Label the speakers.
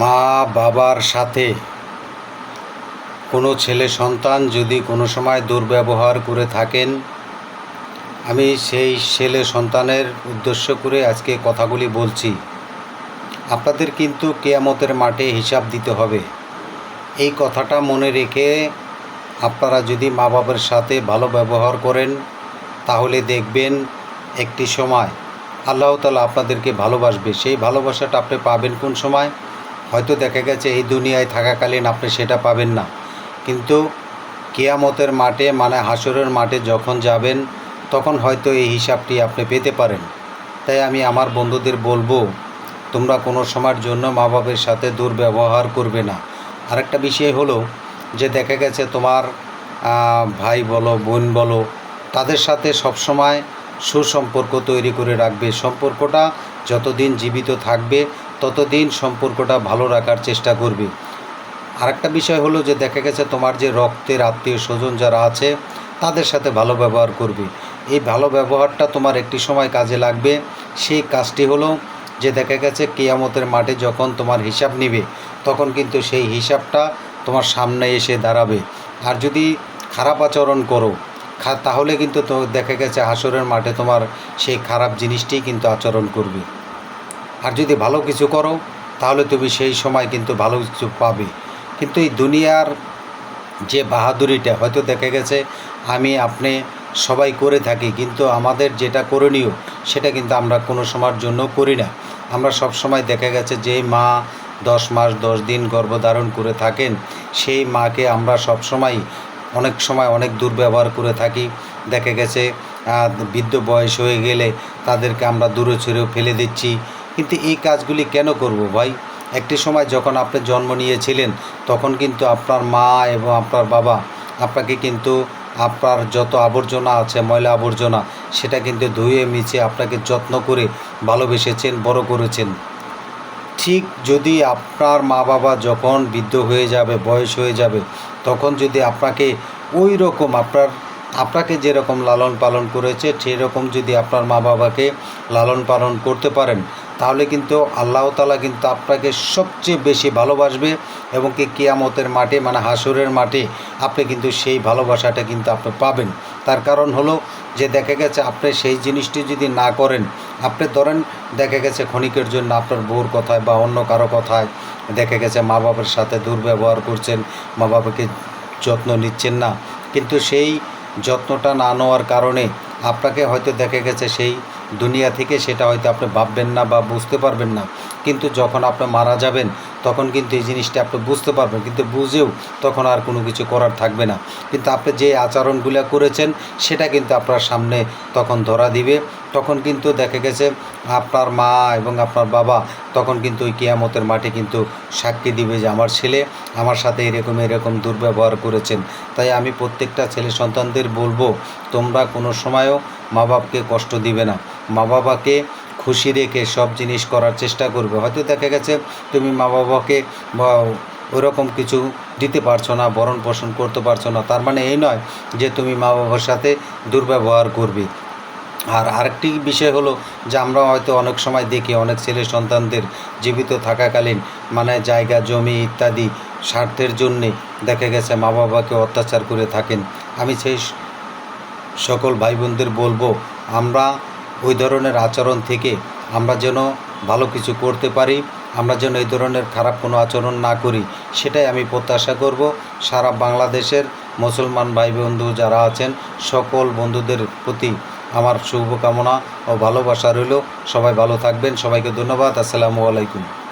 Speaker 1: মা বাবার সাথে। কোনো ছেলে সন্তান যদি কোনো সময় দুর্ব্যবহার করে থাকেন, আমি সেই ছেলে সন্তানের উদ্দেশ্য করে আজকে কথাগুলি বলছি। আপনাদের কিন্তু কেয়ামতের মাঠে হিসাব দিতে হবে। এই কথাটা মনে রেখে আপনারা যদি মা বাবার সাথে ভালো ব্যবহার করেন, তাহলে দেখবেন একটি সময় আল্লাহ তালা আপনাদেরকে ভালোবাসবে। সেই ভালোবাসাটা আপনি পাবেন কোন সময়? হয়তো দেখা গেছে এই দুনিয়ায় থাকাকালীন আপনি সেটা পাবেন না। কিন্তু কেয়ামতের মাঠে মানে হাসরের মাঠে যখন যাবেন, তখন হয়তো এই হিসাবটি আপনি পেতে পারেন। তাই আমি আমার বন্ধুদের বলব, তোমরা কোনো সময়ের জন্য মা বাবার সাথে দুর্ব্যবহার করবে না। আরেকটা বিষয় হলো যে দেখা গেছে তোমার ভাই বলো, বোন বলো, তাদের সাথে সবসময় সুসম্পর্ক তৈরি করে রাখবে। সম্পর্কটা যতদিন জীবিত থাকবে ততদিন সম্পর্কটা ভালো রাখার চেষ্টা করবে। আরেকটা বিষয় হলো যে দেখা গেছে তোমার যে রক্তের আত্মীয় স্বজন যারা আছে, তাদের সাথে ভালো ব্যবহার করবে। এই ভালো ব্যবহারটা তোমার একটি সময় কাজে লাগবে। সেই কাজটি হলো যে দেখা গেছে কেয়ামতের মাঠে যখন তোমার হিসাব নিবে, তখন কিন্তু সেই হিসাবটা তোমার সামনে এসে দাঁড়াবে। আর যদি খারাপ আচরণ করো তাহলে কিন্তু দেখা গেছে হাসরের মাঠে তোমার সেই খারাপ জিনিসটি কিন্তু আচরণ করবে। আর যদি ভালো কিছু করো, তাহলে তুমি সেই সময় কিন্তু ভালো কিছু পাবে। কিন্তু এই দুনিয়ার যে বাহাদুরিটা হয়তো দেখা গেছে, আমি, আপনি সবাই করে থাকি, কিন্তু আমাদের যেটা করণীয়, সেটা কিন্তু আমরা কোনো সময়ের জন্য করি না। আমরা সব সময় দেখা গেছে যে মা দশ মাস, দশ দিন গর্ভধারণ করে থাকেন, সেই মাকে আমরা সব সময়, অনেক সময় অনেক দুর্ব্যবহার করে থাকি। দেখা গেছে বৃদ্ধ বয়স হয়ে গেলে তাদেরকে আমরা দূরে ছুঁড়েও ফেলে দিচ্ছি। কিন্তু এই কাজগুলি কেন করব ভাই? একটি সময় যখন আপনি জন্ম নিয়েছিলেন, তখন কিন্তু আপনার মা এবং আপনার বাবা আপনাকে কিন্তু আপনার যত আবর্জনা আছে, ময়লা আবর্জনা, সেটা কিন্তু ধুয়ে মিছে আপনাকে যত্ন করে ভালোবেসেছেন, বড় করেছেন। ঠিক যদি আপনার মা বাবা যখন বৃদ্ধ হয়ে যাবে, বয়স হয়ে যাবে, তখন যদি আপনাকে ওই রকম আপনার, আপনাকে যেরকম লালন পালন করেছে সেই রকম যদি আপনার মা বাবাকে লালন পালন করতে পারেন তাহলে কিন্তু আল্লাহ তালা কিন্তু আপনাকে সবচেয়ে বেশি ভালোবাসবে এবং কি কিয়ামতের মাঠে মানে হাসুরের মাঠে আপনি কিন্তু সেই ভালোবাসাটা কিন্তু আপনি পাবেন। তার কারণ হলো যে দেখা গেছে আপনি সেই জিনিসটি যদি না করেন, আপনি ধরেন দেখা গেছে ক্ষণিকের জন্য আপনার বউর কথায় বা অন্য কারও কথায় দেখা গেছে মা বাবার সাথে দুর্ব্যবহার করছেন, মা বাবাকে যত্ন নিচ্ছেন না। কিন্তু সেই যত্নটা না নেওয়ার কারণে আপনাকে হয়তো দেখা গেছে সেই দুনিয়া থেকে, সেটা হয়তো আপনি ভাববেন না বা বুঝতে পারবেন না। কিন্তু যখন আপনি মারা যাবেন তখন কিন্তু এই জিনিসটা আপনি বুঝতে পারবেন, কিন্তু বুঝেও তখন আর কোনো কিছু করার থাকবে না। কিন্তু আপনি যে আচরণগুলো করেছেন, সেটা কিন্তু আপনার সামনে তখন ধরা দিবে। তখন কিন্তু দেখা গেছে আপনার মা এবং আপনার বাবা তখন কিন্তু ওই কিয়ামতের মাঠে কিন্তু সাক্ষী দিবে যে, আমার ছেলে আমার সাথে এরকম এরকম দুর্ব্যবহার করেছেন। তাই আমি প্রত্যেকটা ছেলে সন্তানদের বলব, তোমরা কোনো সময়ও মা বাপকে কষ্ট দিবে না। মা বাবাকে খুশি রেখে সব জিনিস করার চেষ্টা করবে। হয়তো দেখা গেছে তুমি মা বাবাকে বা ওরকম কিছু দিতে পারছ না ভরণ পোষণ করতে পারছ না। তার মানে এই নয় যে তুমি মা বাবার সাথে দুর্ব্যবহার করবে। আর আরেকটি বিষয় হলো যে আমরা হয়তো অনেক সময় দেখি অনেক ছেলে সন্তানদের জীবিত থাকাকালীন মানে জায়গা, জমি ইত্যাদি স্বার্থের জন্যে দেখা গেছে মা বাবাকে অত্যাচার করে থাকেন। আমি সেই সকল ভাই বোনদের বলব, আমরা ওই ধরনের আচরণ থেকে আমরা যেন ভালো কিছু করতে পারি, আমরা যেন এই ধরনের খারাপ কোনো আচরণ না করি, সেটাই আমি প্রত্যাশা করব। সারা বাংলাদেশের মুসলমান ভাই বন্ধু যারা আছেন, সকল বন্ধুদের প্রতি আমার শুভকামনা ও ভালোবাসা রইল। সবাই ভালো থাকবেন, সবাইকে ধন্যবাদ, আসসালামু আলাইকুম।